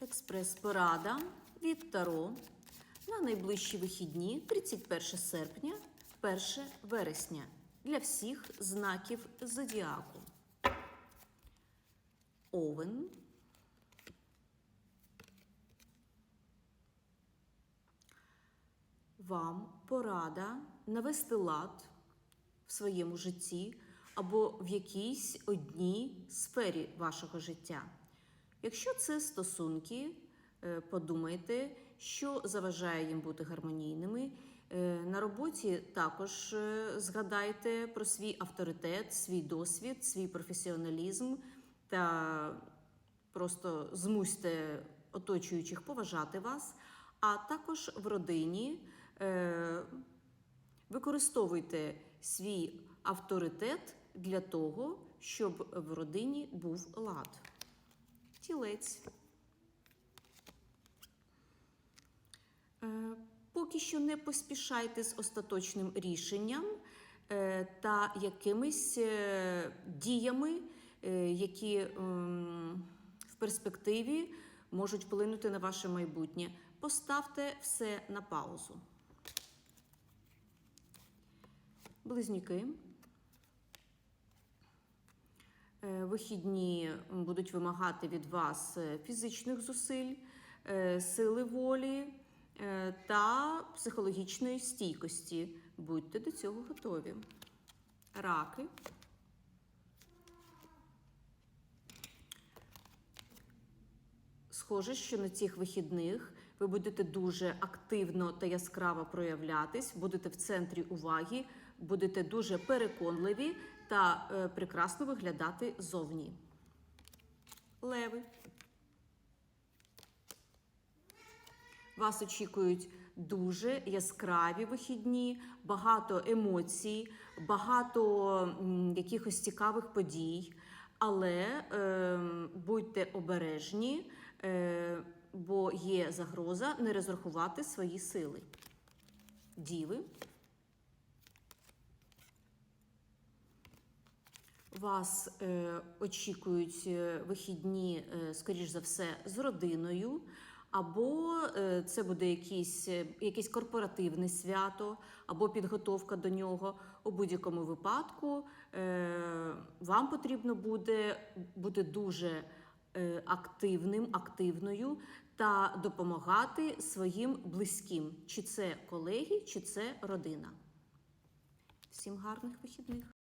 Експрес-порада від Таро на найближчі вихідні 31 серпня, 1 вересня для всіх знаків зодіаку. Овен. Вам порада навести лад в своєму житті або в якійсь одній сфері вашого життя. Якщо це стосунки, е, подумайте, що заважає їм бути гармонійними. Е, На роботі також е, згадайте про свій авторитет, свій досвід, свій професіоналізм та просто змусьте оточуючих поважати вас. А також в родині використовуйте свій авторитет для того, щоб в родині був лад. Тілець. Е, Поки що не поспішайте з остаточним рішенням е, та якимись е, діями, які ем, в перспективі можуть вплинути на ваше майбутнє. Поставте все на паузу. Близнюки. Е, Вихідні будуть вимагати від вас е, фізичних зусиль, е, сили волі та психологічної стійкості. Будьте до цього готові. Раки. Схоже, що на цих вихідних ви будете дуже активно та яскраво проявлятись, будете в центрі уваги, будете дуже переконливі та е, прекрасно виглядати зовні. Леви. Вас очікують дуже яскраві вихідні, багато емоцій, багато якихось цікавих подій. Але е, будьте обережні, е, бо є загроза не розрахувати свої сили. Діви. Вас е, очікують е, вихідні, е, скоріш за все, з родиною, або е, це буде якийсь, е, якесь корпоративне свято, або підготовка до нього. У будь-якому випадку е, вам потрібно буде бути дуже е, активним, активною та допомагати своїм близьким, чи це колеги, чи це родина. Всім гарних вихідних!